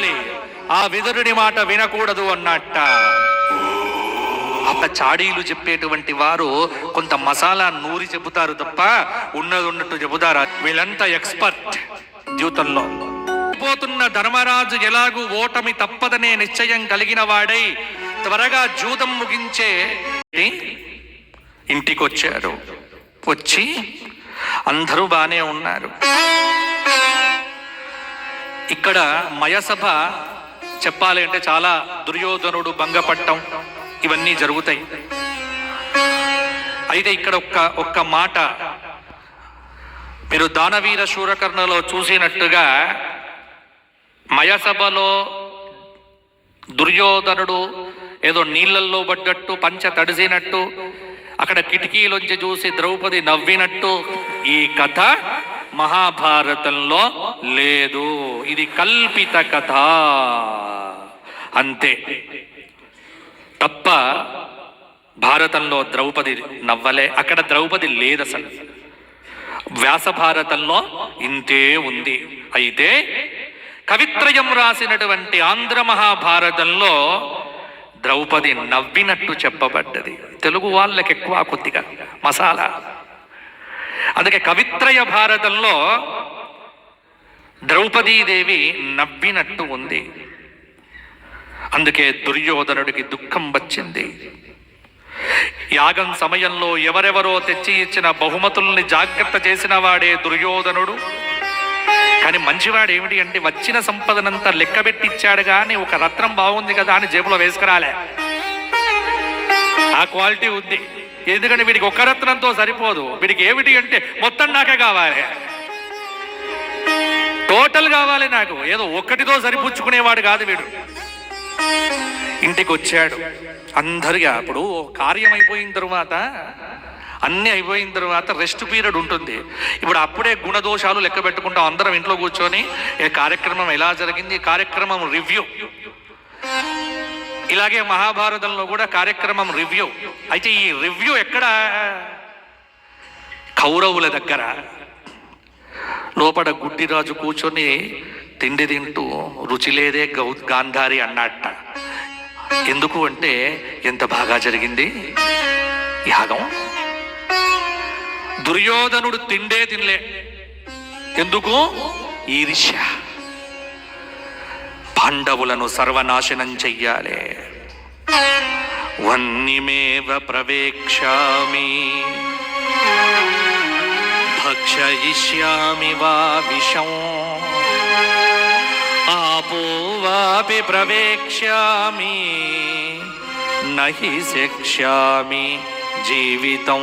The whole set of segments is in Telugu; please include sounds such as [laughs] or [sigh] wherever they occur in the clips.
చేయాలి ఆ విదురుని మాట వినకూడదు అన్నట్ట. అప్ప చాడీలు చెప్పేటువంటి వారు కొంత మసాలా నూరి చెబుతారు తప్ప ఉన్నది ఉన్నట్టు చెబుతారా? వీళ్ళంతా ఎక్స్పర్ట్ జీవితంలో. పోతున్న ధర్మరాజు ఎలాగూ ఓటమి తప్పదనే నిశ్చయం కలిగిన వాడై త్వరగా జూదం ముగించే ఇంటికి వచ్చారు వచ్చి అందరూ బానే ఉన్నారు. ఇక్కడ మయసభ చెప్పాలి అంటే చాలా దుర్యోధనుడు భంగపట్టం ఇవన్నీ జరుగుతాయి. అయితే ఇక్కడ ఒక్క ఒక్క మాట. మీరు దానవీర శూరకర్ణలో చూసినట్టుగా మయసభలో దుర్యోధనుడు ఏదో నీళ్ళల్లో పడ్డట్టు పంచ తడిసినట్టు అక్కడ కిటికీలోంచి చూసి ద్రౌపది నవ్వినట్టు ఈ కథ మహాభారతంలో లేదు. ఇది కల్పిత కథ. అంతే. తప్ప భారతంలో ద్రౌపది నవ్వలే. అక్కడ ద్రౌపది లేదు అసలు వ్యాస భారతంలో ఇంతే ఉంది. అయితే కవిత్రయం రాసినటువంటి ఆంధ్ర మహాభారతంలో ద్రౌపది నవ్వినట్టు చెప్పబడ్డది. తెలుగు వాళ్ళకి ఎక్కువ కొద్దిగా మసాలా. అందుకే కవిత్రయ భారతంలో ద్రౌపదీదేవి నవ్వినట్టు ఉంది. అందుకే దుర్యోధనుడికి దుఃఖం వచ్చింది. యాగం సమయంలో ఎవరెవరో తెచ్చి ఇచ్చిన బహుమతుల్ని జాగ్రత్త చేసిన వాడే దుర్యోధనుడు. కానీ మంచివాడు ఏమిటి అంటే వచ్చిన సంపదనంతా లెక్కబెట్టిచ్చాడు కానీ ఒక రత్నం బాగుంది కదా అని జేబులో వేసుకురాలే. క్వాలిటీ ఉంది. ఎందుకంటే వీడికి ఒక రత్నంతో సరిపోదు. వీడికి ఏమిటి అంటే మొత్తం నాకే కావాలి. టోటల్ కావాలి నాకు. ఏదో ఒక్కటితో సరిపుచ్చుకునేవాడు కాదు వీడు. ఇంటికి వచ్చాడు. అందరిగా అప్పుడు కార్యం అయిపోయిన తర్వాత అన్నీ అయిపోయిన తర్వాత రెస్ట్ పీరియడ్ ఉంటుంది. ఇప్పుడు అప్పుడే గుణదోషాలు లెక్క పెట్టుకుంటాం అందరం ఇంట్లో కూర్చొని. ఏ కార్యక్రమం ఎలా జరిగింది? కార్యక్రమం రివ్యూ ఇలాగే మహాభారతంలో కూడా కార్యక్రమం రివ్యూ. అయితే ఈ రివ్యూ ఎక్కడ? కౌరవుల దగ్గర. లోపల గుడ్డిరాజు కూర్చొని తిండి తింటూ రుచి లేదే గౌ గాంధారి అన్నట్ట ఎందుకు అంటే ఎంత బాగా జరిగింది? యాగం? దుర్యోధనుడు తిండే తినలే. ఎందుకు? ఈర్ష్య. పాండవులను సర్వనాశనం చెయ్యాలి. వన్నిమేవ ప్రవేక్షామి. భక్షయిష్యామి వా విషం. ఆపోవాపి ప్రవేక్ష్యామి. నహి శిక్ష్యామి జీవితం.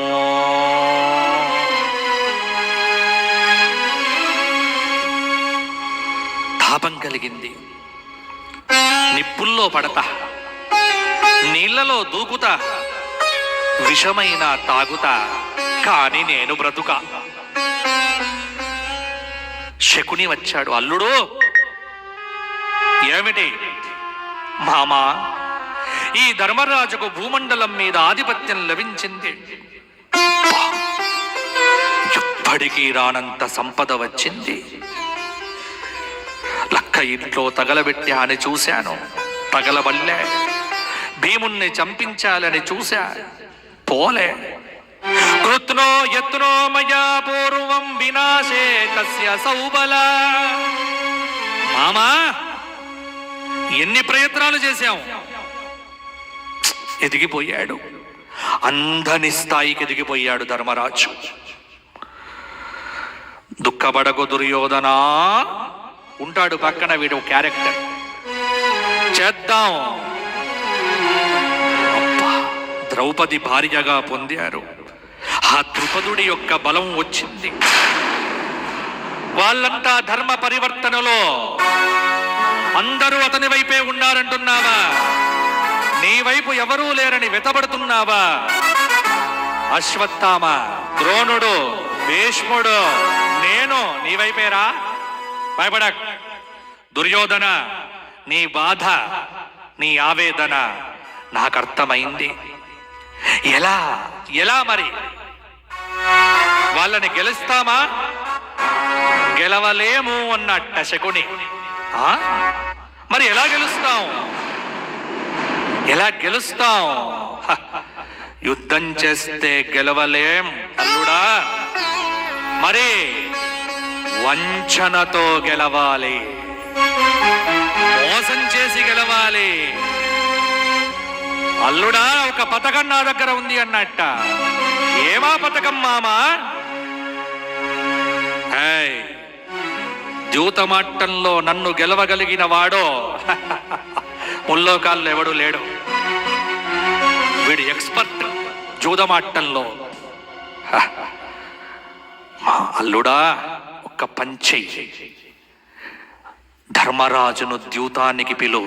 తాపం కలిగింది. నిప్పుల్లో పడతా. నీళ్ళలో దూకుతా. విషమైన తాగుతా. కాని నేను బ్రతుక. శకుని వచ్చాడు. అల్లుడు! ఏమిటి? మామా ఈ ధర్మరాజుకు భూమండలం మీద ఆధిపత్యం లభించింది. ఎప్పటికీ రానంత సంపద వచ్చింది. ఇంట్లో తగలబెట్టా అని చూశాను. తగలబల్లే. భీముణ్ణి చంపించాలని చూశా. పోలే. కృత్నో యత్నో మయా పూర్వం వినాశే తస్య సౌబల. మామా ఎన్ని ప్రయత్నాలు చేశాం ఎదిగిపోయాడు. అంధని స్థాయికి ఎదిగిపోయాడు ధర్మరాజు. దుఃఖపడకు దుర్యోధనా. ఉంటాడు పక్కన వీడు క్యారెక్టర్. చేద్దాం. ద్రౌపది భార్యగా పొందారు. ఆ ద్రుపదుడి యొక్క బలం వచ్చింది. వాళ్ళంతా ధర్మ పరివర్తనలో. అందరూ అతని వైపే ఉన్నారంటున్నావా? నీ వైపు ఎవరూ లేరని వెతబడుతున్నావా? అశ్వత్థామ ద్రోణుడు భీష్ముడు నేను నీ వైపేరా? భయపడక్. దుర్యోధన నీ బాధ నీ ఆవేదన నాకు అర్థమైంది. ఎలా ఎలా మరి? వాళ్ళని గెలుస్తామా? గెలవలేము అన్నట్ట శకుని. ఆ? గెలుస్తాం? ఎలా గెలుస్తాం? హ, యుద్ధం చేస్తే గెలవలేం అల్లుడా మరి వంచనతో గెలవాలి. మోసం చేసి గెలవాలి. అల్లుడా ఒక పథకం నా దగ్గర ఉంది అన్నట్ట. ఏమా పథకం మామా? ఏయ్, ద్యూతమాట్టంలో నన్ను గెలవగలిగిన వాడో? [laughs] ముల్లోకాల్లో ఎవడు లేడు. వీడు ఎక్స్పర్ట్ జూదమాట్టంలో [laughs] మా అల్లుడా ఒక్క పంచై ధర్మరాజును ద్యూతానికి పిలువు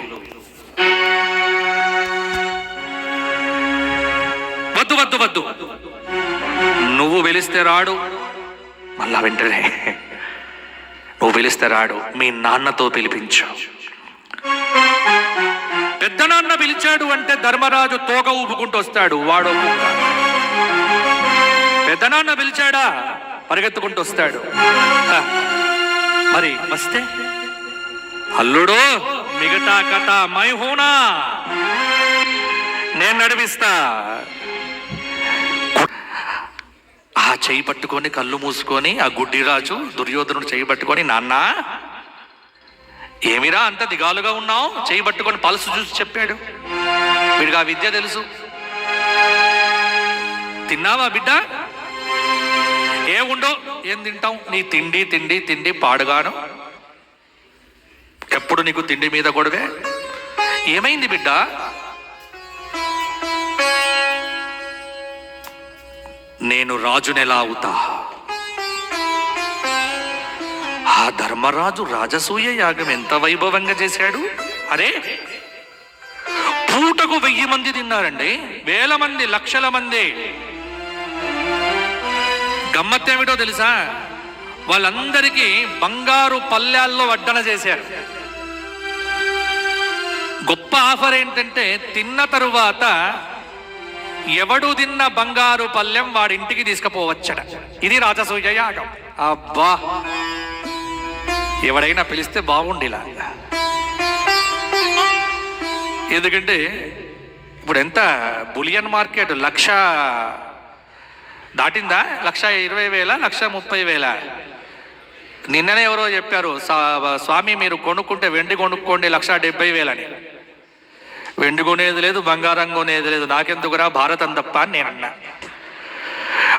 వద్దు వద్దు వద్దు. నువ్వు పిలిస్తే రాడు. మళ్ళా వెంటనే. నువ్వు పిలిస్తే రాడు. మీ నాన్నతో పిలిపించు. పెద్ద నాన్న పిలిచాడు అంటే ధర్మరాజు తోక ఊపుకుంటూ వస్తాడు. వాడు పెద్ద నాన్న పిలిచాడా? పరిగెత్తుకుంటూ వస్తాడు. మరి వస్తే? అల్లుడు! మిగతా కథ మై హూనా నేను నడిపిస్తా. ఆ చేయి పట్టుకొని కళ్ళు మూసుకొని ఆ గుడ్డిరాజు దుర్యోధనుడు చేయి పట్టుకొని నాన్న! ఏమిరా అంత దిగాలుగా ఉన్నావు? చేయి పట్టుకొని పల్సు చూసి చెప్పాడు. వీడికి ఆ విద్య తెలుసు. తిన్నావా బిడ్డ? తింటుండో ఏం తింటాం నీ తిండి తిండి తిండి పాడుగాను. ఎప్పుడు నీకు తిండి మీద గొడవే? ఏమైంది బిడ్డ? నేను రాజునెలా అవుతా? ఆ ధర్మరాజు రాజసూయ యాగం ఎంత వైభవంగా చేశాడు? అరే పూటకు వెయ్యి మంది తిన్నారండి. వేల మంది లక్షల మంది. గమ్మత్తేమిటో తెలుసా? వాళ్ళందరికీ బంగారు పల్లెల్లో వడ్డన చేశారు. గొప్ప ఆఫర్ ఏంటంటే తిన్న తరువాత ఎవడు తిన్న బంగారు పల్లెం వాడింటికి తీసుకుపోవచ్చట. ఇది రాజసూయ యాగం. అబ్బా! ఎవడైనా పిలిస్తే బాగుండిలా. ఎందుకంటే ఇప్పుడు ఎంత బులియన్ మార్కెట్ లక్ష దాటిందా? లక్ష ఇరవై వేల లక్ష ముప్పై వేల? నిన్ననే ఎవరో చెప్పారు "సా- స్వామి మీరు కొనుక్కుంటే వెండి కొనుక్కోండి లక్ష డెబ్బై వేలని. వెండి కొనేది లేదు బంగారం కొనేది లేదు నాకెందుకురా భారతం తప్ప అని నేను అన్నా.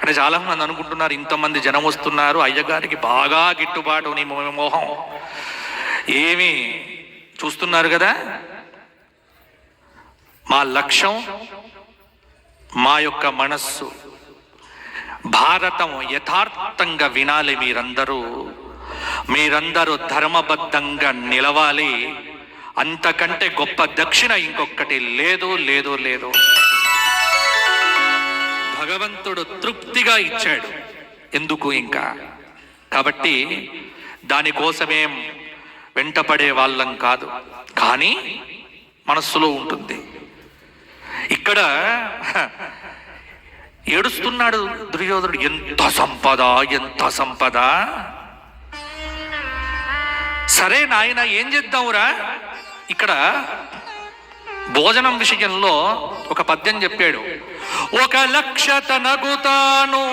అంటే చాలా మంది అనుకుంటున్నారు ఇంతమంది జనం వస్తున్నారు అయ్యగారికి బాగా గిట్టుబాటు నీ మోహం. ఏమి చూస్తున్నారు కదా? మా లక్ష్యం మా యొక్క మనస్సు. భారతం యథార్థంగా వినాలి మీరందరూ. మీరందరూ ధర్మబద్ధంగా నిలవాలి. అంతకంటే గొప్ప దక్షిణ ఇంకొకటి లేదు లేదు లేదు. భగవంతుడు తృప్తిగా ఇచ్చాడు. ఎందుకు ఇంకా? కాబట్టి దానికోసమేం వెంటపడే వాళ్ళం కాదు. కానీ మనస్సులో ఉంటుంది. ఇక్కడ ఏడుస్తున్నాడు దుర్యోధనుడు. ఎంత సంపద ఎంత సంపద. సరే నాయన ఏం చేద్దాంరా? ఇక్కడ భోజనం విషయంలో ఒక పద్యం చెప్పాడు. ఒక లక్ష తనగుతాను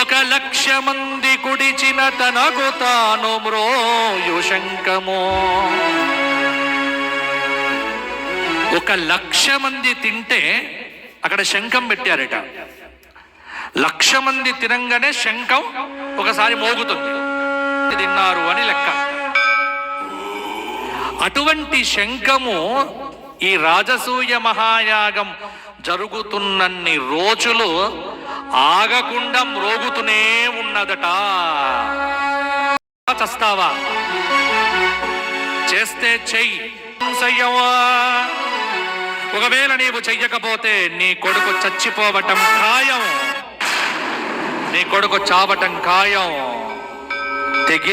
ఒక లక్ష మంది కుడిచిన తనగుతాను మ్రోయు శంకము ఒక లక్ష మంది తింటే అక్కడ శంఖం పెట్టారట. లక్ష మంది తినంగానే శంఖం ఒకసారి మోగుతుంది. తిన్నారు అని లెక్క. అటువంటి శంఖము ఈ రాజసూయ మహాయాగం జరుగుతున్నన్ని రోజులు ఆగకుండా మ్రోగుతూనే ఉన్నదట. చస్తావా? చేస్తే చెయ్యి. ఒకవేళ నీవు చెయ్యకపోతే నీ కొడుకు చచ్చిపోవటం ఖాయం. నీ కొడుకు చావటం ఖాయం. తెగే